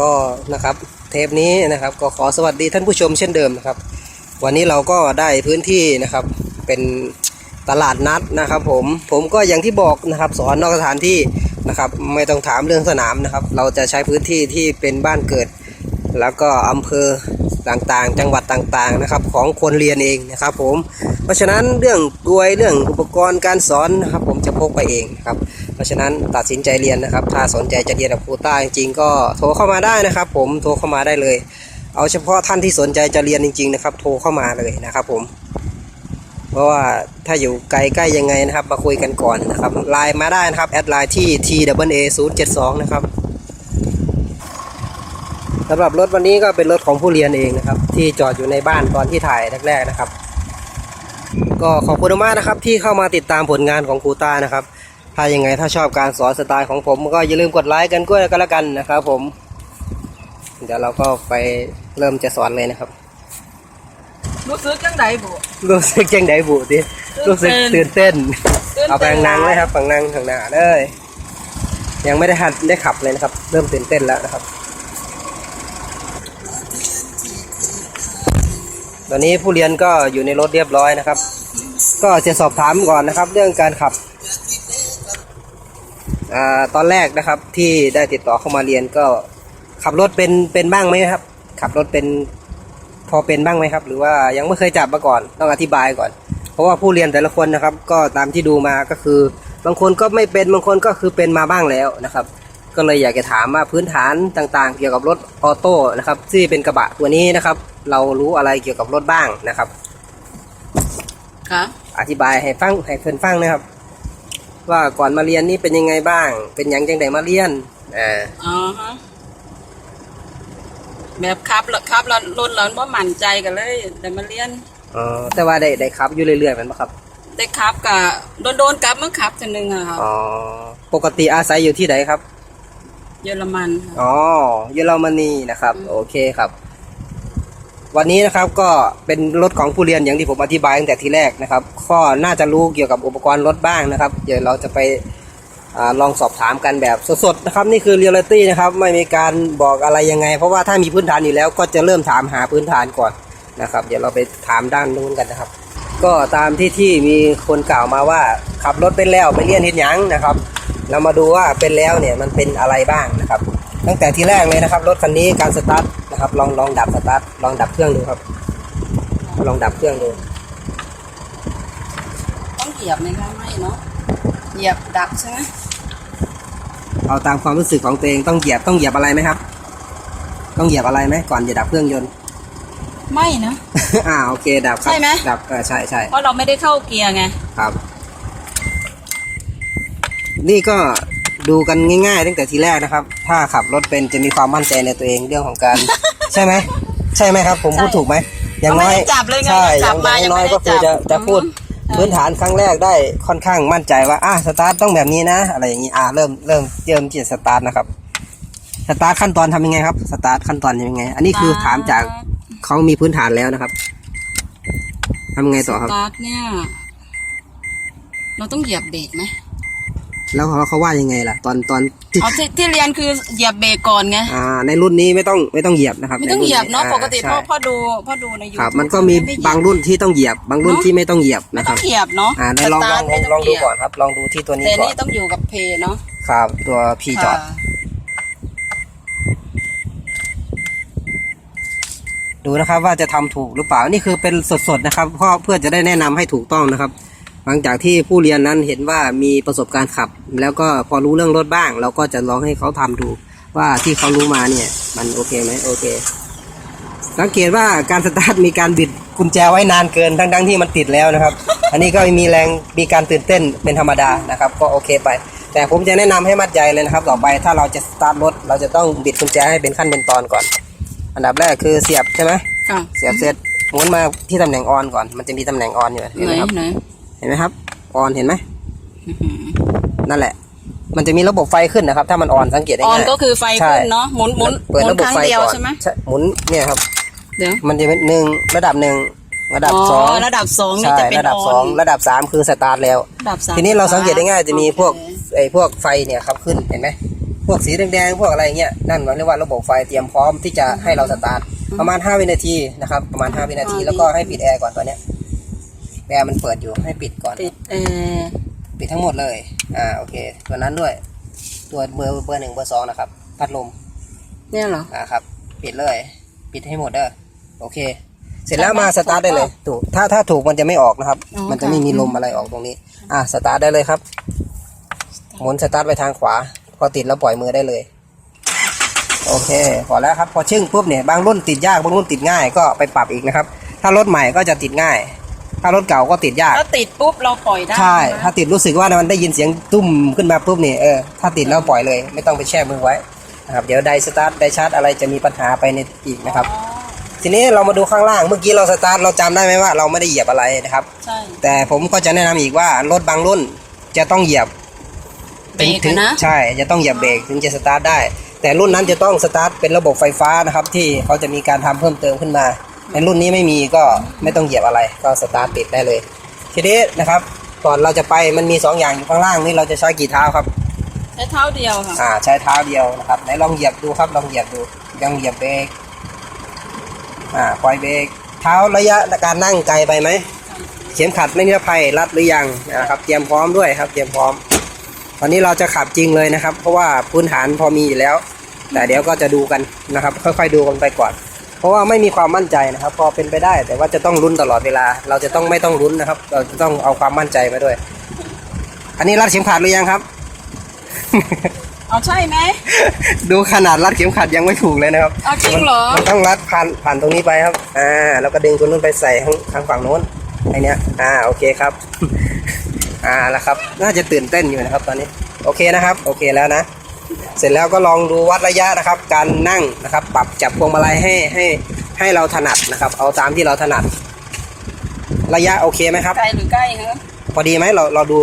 ก็นะครับเทปนี้นะครับก็ขอสวัสดีท่านผู้ชมเช่นเดิมนะครับ วันนี้เราก็ได้พื้นที่นะครับเป็นตลาดนัดนะครับ ผมผมก็อย่างที่บอกนะครับ สอนนอกสถานที่นะครับ ไม่ต้องถามเรื่องสนามนะครับ เราจะใช้พื้นที่ที่เป็นบ้านเกิด แล้วก็อำเภอต่างๆ จังหวัดต่างๆนะครับ ของคนเรียนเองนะครับ ผมเพราะฉะนั้นเรื่องกลวยเรื่องอุปกรณ์การสอนนะครับ ผมจะพกไปเองครับ เพราะฉะนั้นตัดสินใจเรียนนะครับ ถ้าสนใจจะเรียนกับครูต้าจริงๆก็โทรเข้ามาได้นะครับ ผมโทรเข้ามาได้เลย เอาเฉพาะท่านที่สนใจจะเรียนจริง ๆ นะครับ โทรเข้ามาเลยนะครับ ผม เพราะว่าถ้าอยู่ไกลใกล้ยังไงนะครับ มาคุยกันก่อนนะครับไลน์มาได้นะครับแอดไลน์ที่ t w a 0 7 2นะครับสำหรับรถวันนี้ก็เป็นรถของผู้เรียนเองนะครับ ที่จอดอยู่ในบ้านตอนที่ถ่ายแรก ๆนะครับ ก็ขอบคุณมากนะครับที่เข้ามาติดตามผลงานของครูต้านะครับ ถ้ายังไงถ้าชอบการสอนสไตล์ของผมก็อย่าลืมกดไลค์กันด้วยกันแล้วกันนะครับผม เดี๋ยวเราก็ไปเริ่มจะสอนเลยนะครับ รู้สึกจังไดบุรู้สึกจังไดบุดิตื่นเต้นรู้สึกตื่นเต้นตื่นเต้นเอาไปข้างนั่งเลยครับฝั่งนั่งข้างหน้าเลย ยังไม่ได้หัดได้ขับเลยนะครับ เริ่มตื่นเต้นแล้วนะครับ ตอนนี้ผู้เรียนก็อยู่ในรถเรียบร้อยนะครับ ก็จะสอบถามก่อนนะครับ เรื่องการขับ อ่าตอนแรกนะครับที่ได้ติดต่อเข้ามาเรียนก็ขับรถเป็นเป็นบ้างไหมครับ ขับรถเป็นพอเป็นบ้างไหมครับ หรือว่ายังไม่เคยจับมาก่อนต้องอธิบายก่อน เพราะว่าผู้เรียนแต่ละคนนะครับ ก็ตามที่ดูมาก็คือบางคนก็ไม่เป็นบางคนก็คือเป็นมาบ้างแล้วนะครับ ก็เลยอยากจะถามว่าพื้นฐานต่างๆ เกี่ยวกับรถออโต้นะครับที่เป็นกระบะตัวนี้นะครับ เรารู้อะไรเกี่ยวกับรถบ้างนะครับค่ะอธิบายให้ฟังให้เพื่อนฟังนะครับ ว่าก่อนมาเรียนนี่เป็นยังไงบ้าง เป็นหยังจังไดมาเรียนอ่าอ๋อฮะแบบขับแล้วขับแล้วรถเราบ่มั่นใจกันเลยแต่มาเรียนอ๋อแต่ว่าได้ได้ขับอยู่เรื่อยๆแมันปะครับได้ขับกับโดนโดนๆกลับมาขับทีนึงอะค่ะอ๋อปกติอาศัยอยู่ที่ไหนครับ เยอรมันค่ะ อ๋อเยอรมนีนะครับ โอเคครับ วันนี้นะครับก็เป็นรถของผู้เรียนอย่างที่ผมอธิบายตั้งแต่ทีแรกนะครับก็น่าจะรู้เกี่ยวกับอุปกรณ์รถบ้างนะครับ เดี๋ยวเราจะไปอลองสอบถามกันแบบสดๆนะครับ นี่คือเรียลลิตี้นะครับไม่มีการบอกอะไรยังไง เพราะว่าถ้ามีพื้นฐานอยู่แล้วก็จะเริ่มถามหาพื้นฐานก่อนนะครับ เดี๋ยวเราไปถามด้านนู้นกันนะครับ ก็ตามที่ที่มีคนกล่าวมาว่าขับรถเป็นแล้วไปเรียนเห็นยังนะครับ เรามาดูว่าเป็นแล้วเนี่ยมันเป็นอะไรบ้างนะครับ ตั้งแต่ทีแรกเลยนะครับ รถคันนี้การสตาร์ท นะครับ ลองลองดับสตาร์ทลองดับเครื่องดูครับ ลองดับเครื่องดู ต้องเหยียบไหมคะไม่เนาะเหยียบดับใช่ไหมเอาตามความรู้สึกของตัวเองต้องเหยียบต้องเหยียบอะไรไหมครับ ต้องเหยียบอะไรไหมก่อนจะดับเครื่องยนต์ ไม่นะ อ่าโอเคดับครับใช่ไหมดับเออใช่ใช่เพราะเราไม่ได้เข้าเกียร์ไงครับ นี่ก็ ดูกันง่าย ๆ ตั้งแต่ทีแรกนะครับ ถ้าขับรถเป็นจะมีความมั่นใจในตัวเองเรื่องของการ ใช่ไหมใช่ไหมครับ ผมใช่พูดถูกไหมอย่างเราไม่น้อยได้จับเลยไงใช่จับอมาย่างยังน้อยไม่ได้ก็คือจัจะบจะพูดอืมพื้นฐานครั้งแรกได้ค่อนข้างมั่นใจว่าอะสตาร์ทต้องแบบนี้นะ อะไรอย่างนี้อะเริ่มเริ่มเริ่มที่จะสตาร์ทนะครับสตาร์ทขั้นตอนทำยังไงครับสตาร์ทขั้นตอนยังไง อันนี้คือถามจากเขามีพื้นฐานแล้วนะครับทำไงต่อครับ สตาร์ทเนี่ย เราต้องเหยียบเบรกไหม แล้วเขาเขาว่ายังไงล่ะ ตอนตอนที่เอาที่ที่เรียนคือเหยียบเบรกก่อนไงอ่าในรุ่นนี้ไม่ต้องไม่ต้องเหยียบนะครับไม่ต้องเหยียบเนาะใปกติใช่พ่อพ่อดูพ่อดูในยูครับทูบมันก็มีบางรุ่นที่ต้องเหยียบ บางรุ่นที่ไม่ต้องเหยียบไม่นะคต้รัอบงเหยียบเนาะอ่าในลองลองลองลองดูก่อนครับ ลองดูที่ตัวนี้แต่ก่อนี่นต้องอยู่กับเพย์เนาะครับตัวพีจอด ค่ะดูนะครับว่าจะทำถูกหรือเปล่านี่คือเป็นสดๆนะครับเพราะเพื่อจะได้แนะนำให้ถูกต้องนะครับ หลังจากที่ผู้เรียนนั้นเห็นว่ามีประสบการณ์ขับ แล้วก็พอรู้เรื่องรถบ้าง เราก็จะลองให้เขาทำดู ว่าที่เขารู้มาเนี่ย มันโอเคไหมโอเค สังเกตว่าการสตาร์ทมีการบิดกุญแจไว้นานเกินทั้งๆที่มันติดแล้วนะครับ อันนี้ก็มีแรงมีการตื่นเต้นเป็นธรรมดานะครับ ก็โอเคไป แต่ผมจะแนะนำให้มัดใจเลยนะครับ ต่อไปถ้าเราจะสตาร์ทรถเราจะต้องบิดกุญแจให้เป็นขั้นเป็นตอนก่อน อันดับแรกคือเสียบใช่ไหมค่ะเสียบเสร็จหมุนมาที่ตำแหน่งออนก่อน มันจะมีตำแหน่งออนอยู่เห็นไหนไหมครับไหน เห็นไหมครับออนเห็นไหมอื้อหือนั่นแหละ มันจะมีระบบไฟขึ้นนะครับ ถ้ามันออนสังเกตได้ออนง่ายก็คือไฟใช่ขึ้นเนาะหมุนหมุนหเปิดมุนระบคบรั้งไฟเดียวก่อนใช่ไหมหมุนเนี่ยครับเดี๋ยวมันจะเป็นหนึ่งระดับหนึ่งระดับสองระดับสองนี่ใช่จะเป็นระดับอสอองนระดับสามคือสตาร์ทแล้วระดับสามทีนี้เราสังเกตได้ง่ายจะมีพวกโอเคไอ้พวกไฟเนี่ยครับขึ้นเห็นไหมพวกสีแดงๆพวกอะไรเงี้ยนั่นหมายเรียกว่าระบบไฟเตรียมพร้อมที่จะให้เราสตาร์ทประมาณ 5 วินาทีนะครับประมาณ 5 วินาทีแล้วก็ให้ปิดแอร์ก่อนตอนเนี้ย แอร์มันเปิดอยู่ให้ปิดก่อนติดเออปิดทั้งหมดเลย อ่า โอเค ตัวนั้นด้วย ตัวเบอร์เบอร์หนึ่งเบอร์สองนะครับ พัดลม เนี่ยเหรอ อ่าครับ ปิดเลย ปิดให้หมดเด้อ โอเค เสร็จแล้วมาสตาร์ทได้เลย ถูก ถ้าถ้าถูกมันจะไม่ออกนะครับอ๋อมันจะไม่มีลมอะไรออกตรงนี้ อ่าสตาร์ทได้เลยครับ หมุนสตาร์ทไปทางขวา พอติดแล้วปล่อยมือได้เลย โอเค พอแล้วครับ พอชึ่งปุ๊บเนี่ย บางรุ่นติดยาก บางรุ่นติดง่าย ก็ไปปรับอีกนะครับ ถ้ารถใหม่ก็จะติดง่าย ถ้ารถเก่าก็ติดยาก ถ้าติดปุ๊บเราปล่อยได้ใช่นะถ้าติดรู้สึกว่ามันได้ยินเสียงตุ้มขึ้นมาปุ๊บนี่เออถ้าติดแล้วปล่อยเลย ไม่ต้องไปแช่มือไว้นะครับเดี๋ยวไดสตาร์ทไดชาร์จอะไรจะมีปัญหาไปในอีกนะครับอ๋อทีนี้เรามาดูข้างล่างเมื่อกี้เราสตาร์ทเราจำได้ไหมว่าเราไม่ได้เหยียบอะไรนะครับใช่แต่ผมก็จะแนะนำอีกว่ารถบางรุ่นจะต้องเหยียบเบรกถึงอะนะใช่จะต้องเหยียบเบรกถึงจะสตาร์ทได้ แต่รุ่นนั้นจะต้องสตาร์ทเป็นระบบไฟฟ้านะครับที่เขาจะมีการทำเพิ่มเติมขึ้นมา ในรุ่นนี้ไม่มีก็ไม่ต้องเหยียบอะไร ก็สตาร์ทติดได้เลย ทีนี้นะครับก่อนเราจะไปมันมีสองอย่างอยู่ข้างล่างนี่เราจะใช้กี่เท้าครับ ใช้เท้าเดียวค่ะอ่าใช้เท้าเดียวนะครับไหนลองเหยียบดูครับลองเหยียบดูยังเหยียบเบรกอ่าปล่อยเบรกเท้าระยะการนั่งไกลไปไหมเข็มขัดไม่นิรภัยรัดหรือยังนะครับเตรียมพร้อมด้วยครับ เตรียมพร้อม ตอนนี้เราจะขับจริงเลยนะครับ เพราะว่าพื้นฐานพอมีอยู่แล้ว แต่เดี๋ยวก็จะดูกันนะครับ ค่อยๆดูกันไปก่อน เพราะว่าไม่มีความมั่นใจนะครับ พอเป็นไปได้ แต่ว่าจะต้องลุ้นตลอดเวลา เราจะต้องไม่ต้องลุ้นนะครับ เราจะต้องเอาความมั่นใจมาด้วย อันนี้รัดเข็มขัดหรือยังครับ เอาใช่ไหมดูขนาดรัดเข็มขัดยังไม่ถูกเลยนะครับเอาจริงเหรอมันต้องรัดผ่านผ่านตรงนี้ไปครับ อ่าแล้วก็ดึงตัวนู้นไปใส่ทางทางฝั่งโน้นไอเนี้ย อ่าโอเคครับ อ่าแล้วครับ น่าจะตื่นเต้นอยู่นะครับ ตอนนี้ โอเคนะครับ โอเคแล้วนะ เสร็จแล้วก็ลองดูวัดระยะนะครับ การนั่งนะครับ ปรับจับพวงมาลัยให้ให้ให้เราถนัดนะครับ เอาตามที่เราถนัด ระยะโอเคไหมครับไกลหรือใกล้ฮะพอดีไหมเราเราดู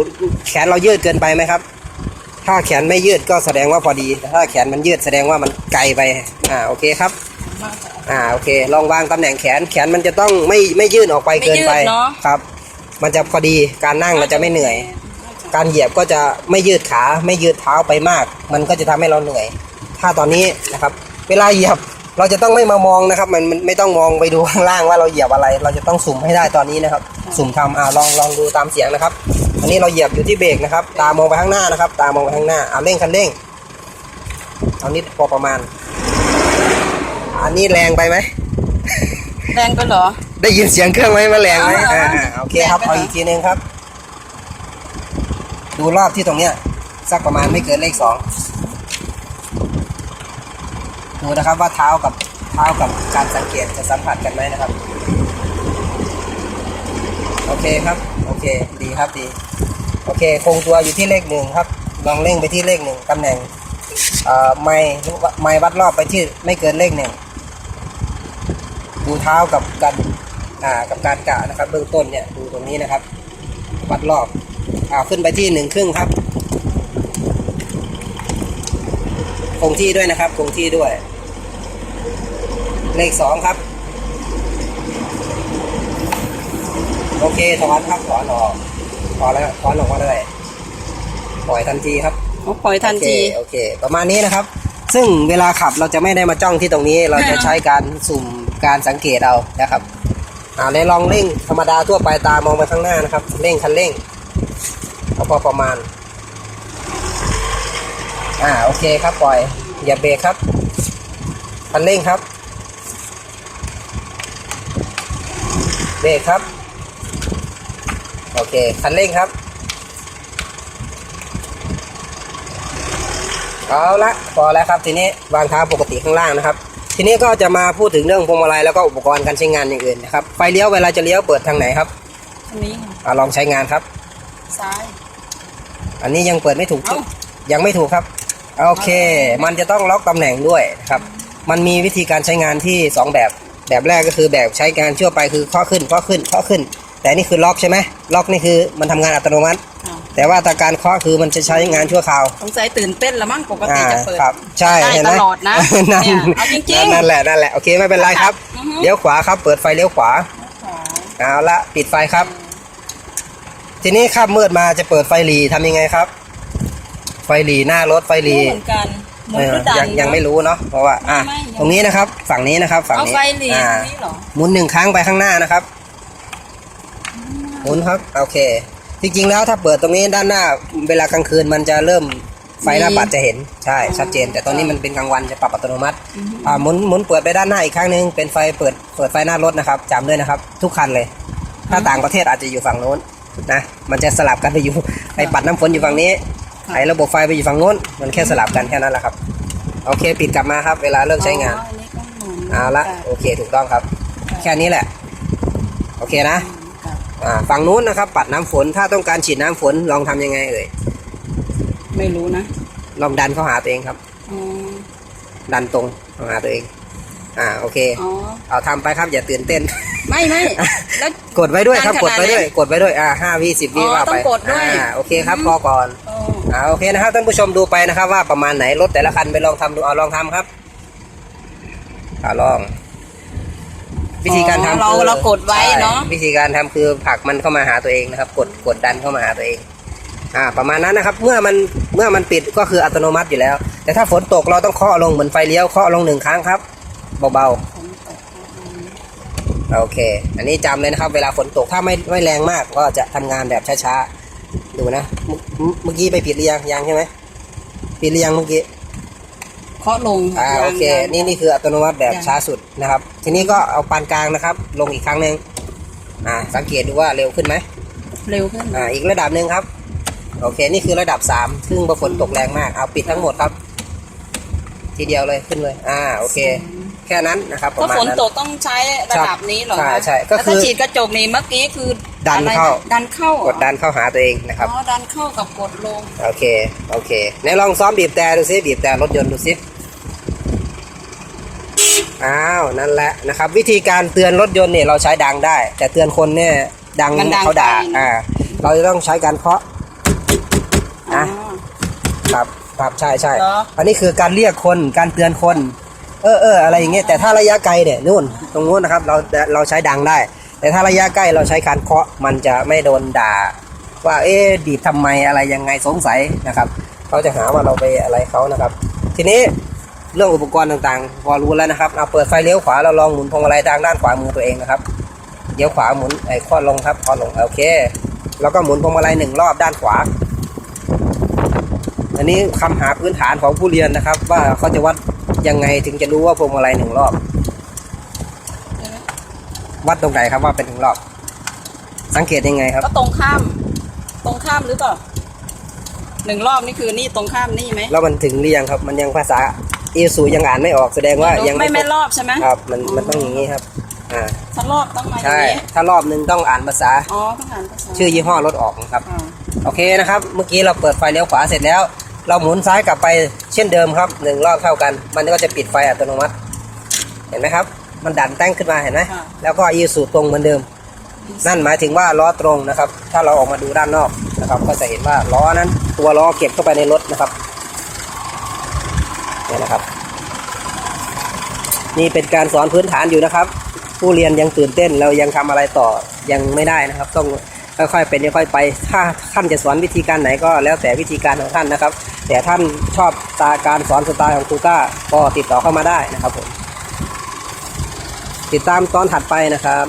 แขนเรายืดเกินไปไหมครับ ถ้าแขนไม่ยืดก็แสดงว่าพอดีแต่ถ้าแขนมันยืดแสดงว่ามันไกลไปอ่าโอเคครับอ่าโอเค ลองวางตำแหน่งแขนแขนมันจะต้องไม่ไม่ยื่นออกไปเกินไปไม่ยืดเนอะครับ มันจะพอดีการนั่งเราจะไม่เหนื่อย การเหยียบก็จะไม่ยืดขาไม่ยืดเท้าไปมาก มันก็จะทำให้เราเหนื่อย ถ้าตอนนี้นะครับ เวลาเหยียบเราจะต้องไม่มามองนะครับมันมันไม่ต้องมองไปดูข้างล่างว่าเราเหยียบอะไร เราจะต้องสุ่มให้ได้ตอนนี้นะครับ สุ่มทำอ่าลองลองดูตามเสียงนะครับอันนี้เราเหยียบอยู่ที่เบรกนะครับ ตามองไปข้างหน้านะครับ ตามองไปข้างหน้าอ่าเร่งคันเร่งเอานิดพอประมาณ อันนี้แรงไปไหมแรงไปเหรอ ได้ยินเสียงเครื่องไหมมันแรงไหมเอาอ่าเอาอ่าโอเคครับแรงไปเอาอีกทีนึงครับ ดูรอบที่ตรงเนี้ยสักประมาณไม่เกินเลขสองดูนะครับว่าเท้ากับเท้ากับการสังเกตจะสัมผัสกันไหมนะครับ โอเคครับ โอเค ดีครับดี โอเค คงตัวอยู่ที่เลขหนึ่งครับ ลองเร่งไปที่เลขหนึ่งตำแหน่งเอ่อไม่ไม่วัดรอบไปที่ไม่เกินเลขหนึ่งดูเท้ากับการอ่ากับการกะนะครับ เบื้องต้นเนี่ยดูตรงนี้นะครับ วัดรอบ อ่าขึ้นไปที่หนึ่งครึ่งครับ คงที่ด้วยนะครับ คงที่ด้วย เลขสองครับ โอเคถอนครับถอนออกถอนแล้วถอนออกมาเลยปล่อยทันทีครับเอาปล่อยทันทีโอเคโอเค ประมาณนี้นะครับ ซึ่งเวลาขับเราจะไม่ได้มาจ้องที่ตรงนี้ เราจะใช้การสุ่มการสังเกตเอานะครับอ่าเลยลองเร่งธรรมดาทั่วไปตามองไปข้างหน้านะครับ เร่งคันเร่ง เอาพอประมาณ อ่าโอเคครับปล่อย อย่าเบรกครับคันเร่งครับ เบรกครับ โอเคคันเร่งครับ เอาละพอแล้วครับทีนี้วางเท้าปกติข้างล่างนะครับ ทีนี้ก็จะมาพูดถึงเรื่องพวงมาลัยแล้วก็อุปกรณ์การใช้งานอย่างอื่นนะครับไฟเลี้ยวเวลาจะเลี้ยวเปิดทางไหนครับอันนี้ค่ะอะลองใช้งานครับ ซ้าย อันนี้ยังเปิดไม่ถูกเอ้ายังไม่ถูกครับโอเค มันจะต้องล็อกตำแหน่งด้วยนะครับ มันมีวิธีการใช้งานที่สองแบบ แบบแรกก็คือแบบใช้งานชั่วไปคือข้อขึ้นข้อขึ้นข้อขึ้น แต่นี่คือล็อกใช่ไหมล็อกนี่คือมันทำงานอัตโนมัติอ่าแต่ว่าตาการเคาะคือมันจะใช้งานชั่วคราวสงสัยตื่นเต้นละมั้งปกติอ่าจะเปิดครับใช่ได้เห็นไหมตลอดนะนั่นเนี่ยเอาจริงๆนั่นแหละนั่นแหละโอเคไม่เป็นไรครับอือฮึเลี้ยวขวาครับ เปิดไฟเลี้ยวขวาขวาเอาละปิดไฟครับ ทีนี้ขับมืดมาจะเปิดไฟหลีทำยังไงครับ ไฟหลีหน้ารถไฟหลีรู้เหมือนกันหมุเอนอหรือดันยังยังไม่รู้เนาะเพราะว่าอะไม่ไม่ตรงนี้นะครับ ฝั่งนี้นะครับ ฝั่งเอานี้ไฟเหลียอ่านี่เหรอหมุนหนึ่งครั้งไปข้างหน้านะครับ หมุนครับโอเค จริงๆแล้วถ้าเปิดตรงนี้ด้านหน้า เวลากลางคืนมันจะเริ่มไฟหน้าปัดจะเห็นใช่ชัดเจน แต่ตอนนี้มันเป็นกลางวันจะปรับอัตโนมัติอ่าหมุนหมุนเปิดไปด้านหน้าอีกครั้งหนึ่งเป็นไฟเปิดเปิดไฟหน้ารถนะครับจำด้วยนะครับ ทุกคันเลย ถ้าต่างประเทศอาจจะอยู่ฝั่งโน้น นะมันจะสลับกันไปอยู่ไอปัดน้ำฝนอยู่ฝั่งนี้ไอระบบไฟไปอยู่ฝั่งโน้น มันแค่สลับกันแค่นั้นแหละครับโอเคปิดกลับมาครับ เวลาเลิกใช้งานอ๋ออันนี้ก็หมุนเอาละโอเคถูกต้องครับ แค่นี้แหละ โอเคนะค่ะอ่าฝั่งนู้นนะครับ ปัดน้ำฝนถ้าต้องการฉีดน้ำฝนลองทำยังไงเอ่ยไม่รู้นะ ลองดันเข้าหาตัวเองครับอ๋อดันตรงเข้าหาตัวเอง อ่าโอเค อ๋อ เอาทำไปครับอย่าตื่นเต้น ไม่ไม่แล้ว กดไว้ด้วยครับนานกขดนาดไว้ด้วยไหนกดไว้ด้วยอ่าห้าวิสิบวิอ๋อว่าไปต้องกดด้วยอ่าโอเคครับพอก่อนอ๋ออ่าโอเคนะครับท่านผู้ชมดูไปนะครับ ว่าประมาณไหนรถแต่ละคันไปลองทำดูเอาลองทำครับอ่าลอง วิธีการทำเราคือเรากดไว้เนาะ ใช่วิธีการทำคือผลักมันเข้ามาหาตัวเองนะครับ กดกดดันเข้ามาหาตัวเอง อ่า ประมาณนั้นนะครับ เมื่อมันเมื่อมันปิดก็คืออัตโนมัติอยู่แล้ว แต่ถ้าฝนตกเราต้องเคาะลงเหมือนไฟเลี้ยวเคาะลงหนึ่งครั้งครับ เบาๆ โอเค อันนี้จำเลยนะครับ เวลาฝนตกถ้าไม่ไม่แรงมากก็จะทำงานแบบช้าๆ ดูนะเมื่อเมื่อกี้ไปผิดหรือยังยังใช่ไหมผิดหรือยังเมื่อกี้เคาะลงอ่ายังโอเคยังนี่นี่คืออัตโนมัติแบบยังช้าสุดนะครับ ทีนี้ก็เอาปานกลางนะครับ ลงอีกครั้งหนึ่งอ่า สังเกตดูว่าเร็วขึ้นไหมเร็วขึ้นอ่าอีกระดับหนึ่งครับโอเค นี่คือระดับสามซึ่งพอฝนตกแรงมาก เอาปิดทั้งหมดครับ ทีเดียวเลยขึ้นเลย อ่า โอเค แค่นั้นนะครับประถ้ามาณฝนนั้น ตกต้องใช้ระดับนี้เหรอใช่คะใช่ก็คือแล้วถ้าฉีดกระจกนี่เมื่อกี้คือดันอะไระเข้าดันเข้ากดดันเข้าหาตัวเองนะครับ อ๋อดันเข้ากับกดลง โอเค โอเคไหนลองซ้อมบีบแต่ดูซิบีบแต่รถยนต์ดูซิอ้าว นั่นแหละนะครับ วิธีการเตือนรถยนต์เนี่ยเราใช้ดังได้ แต่เตือนคนเนี่ยดังมันดังเขาด่าไปนะอ่า เราจะต้องใช้การเคาะอ๋ออะครับ ครับ ใช่ใช่เหรอ อันนี้คือการเรียกคน การเตือนคน เออเอออะไรอย่างเงี้ยแต่ถ้าระยะไกลเนี่ยนู่นตรงนู้นนะครับเราเราใช้ดังได้ แต่ถ้าระยะใกล้เราใช้การเคาะมันจะไม่โดนด่า ว่าเอ๊ะดีดทำไมอะไรยังไงสงสัยนะครับเขาจะหาว่าเราไปอะไรเขานะครับ ทีนี้เรื่องอุปกรณ์ต่างๆ พอรู้แล้วนะครับเอาเปิดไฟเลี้ยวขวาเราลองหมุนพวงมาลัยทางด้านขวามือตัวเองนะครับเลี้ยวขวาหมุนไอ้ข้อลงครับข้อลงโอเค แล้วก็หมุนพวงมาลัยหนึ่งรอบด้านขวา อันนี้คำหาพื้นฐานของผู้เรียนนะครับ ว่าเขาจะวัด ยังไงถึงจะรู้ว่าพวงมาลัยหนึ่งรอบ วัดตรงไหนครับว่าเป็นหนึ่งรอบ สังเกตยังไงครับ ก็ตรงข้าม ตรงข้ามหรือเปล่าหนึ่งรอบนี่คือนี่ตรงข้ามนี่ไหมแล้วมันถึงหรือยังครับ มันยังภาษาเอซูยังอ่านไม่ออกแสดงว่ายังไม่ครไม่บรอบใช่ไหมครับ มันมันต้องอย่างนี้ครับ อ่าถ้ารอบต้องมาอย่าใช่งนี้ถ้ารอบหนึ่งต้องอ่านภาษาอ๋อต้องอ่านภาษาชื่อยี่ห้อรถออกนะครับอ่าโอเคนะครับ เมื่อกี้เราเปิดไฟเลี้ยวขวาเสร็จแล้ว เราหมุนซ้ายกลับไปเช่นเดิมครับหนึ่งรอบเท่ากัน มันก็จะปิดไฟอัตโนมัติ เห็นไหมครับ มันดันตั้งขึ้นมาเห็นไหมค่ะแล้วก็อีสูตรงเหมือนเดิม นั่นหมายถึงว่าล้อตรงนะครับ ถ้าเราออกมาดูด้านนอกนะครับ ก็จะเห็นว่าล้อนั้น ตัวล้อเก็บเข้าไปในรถนะครับเนี่ยนะครับ นี่เป็นการสอนพื้นฐานอยู่นะครับ ผู้เรียนยังตื่นเต้นเรายังทำอะไรต่อยังไม่ได้นะครับ ต้องค่อยๆเป็นค่อยๆไป ถ้าท่านจะสอนวิธีการไหนก็แล้วแต่วิธีการของท่านนะครับ แต่ท่านชอบตาการสอนสไตล์ของครูก้า ก็ติดต่อเข้ามาได้นะครับผม ติดตามตอนถัดไปนะครับ